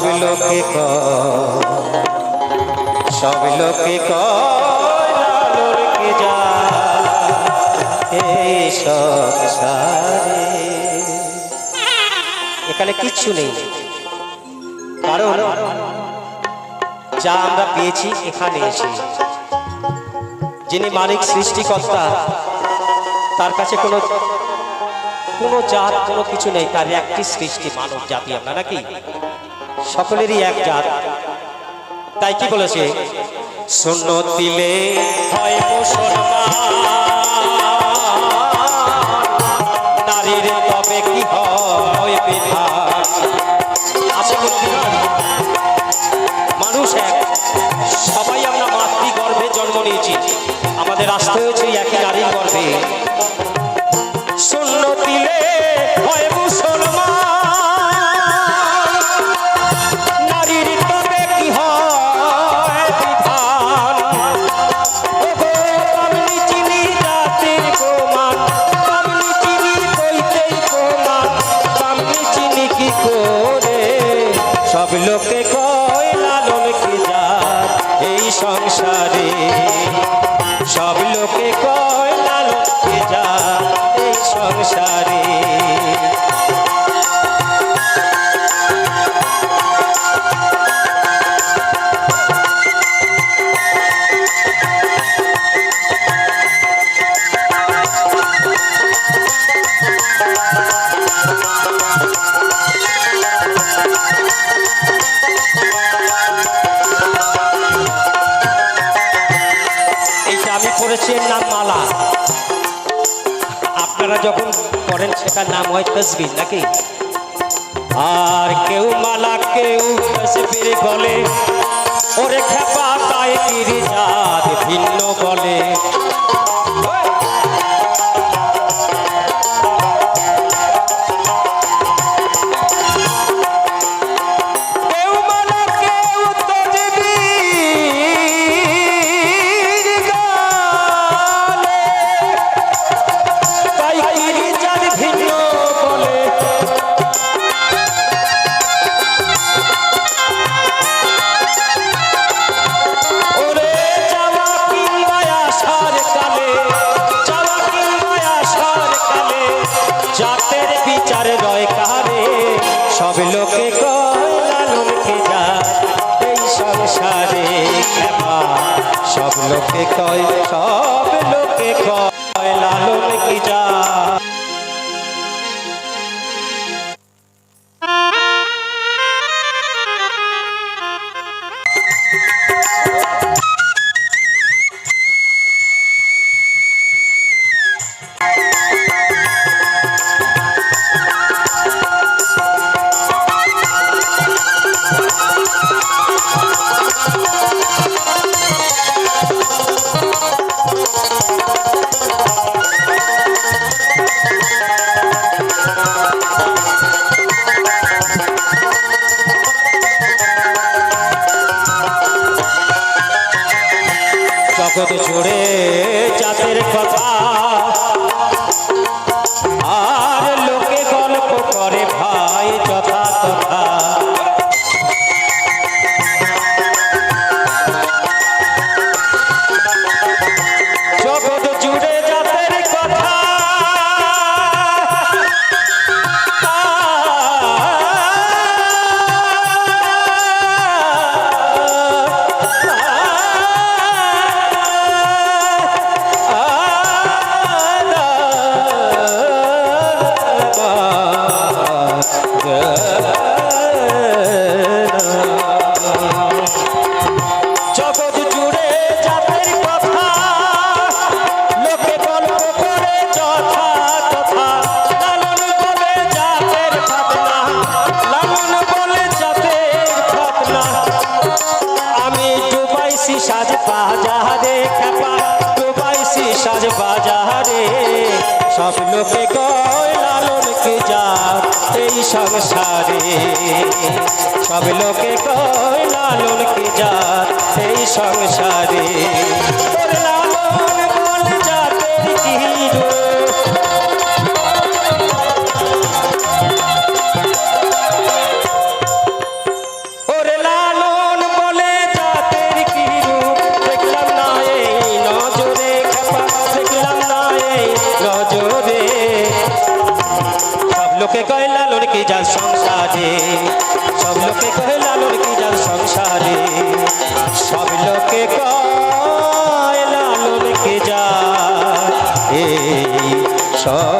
সব লোকে কয়, সব লোকে লালনকে যা এখানে কিচ্ছু নেই, কারণ যা আমরা পেয়েছি এখানে এসে। যিনি মালিক, সৃষ্টিকর্তা, তার কাছে কোনো কোনো জাত, কোনো কিছু নেই, তার একটি সৃষ্টি মানব জাতি আমরা, নাকি? সকলেরই এক জাত। তাই কি বলেছে? শূন্য দিলে হয় নারীর তবে কি হয় বিধান? মানুষ এক। সবাই আমরা মাতৃগর্ভে জন্ম নিয়েছি। আমাদের আসতে হয়েছে একই নারীর গর্ভে। সব লোকে এর নাম মালা। আপনারা যখন করেন সেটার নাম হয় তসবির নাকি? আর কেউ মালা, কেউ তসবির বলে, ওরে খেপা বিচার রয় কারে সব লোকে লালন খেজা এই সংসারে সব লোকে কয়, সব লোকে কয়, লালন কি সাজ বাজারে খেপা ডুবাইছি সাজ বাজারে সব লোকে কয়, লালন যা এই সংসারে? সব লোকে কয়, লালন যা এই সংসারে? লালন çağ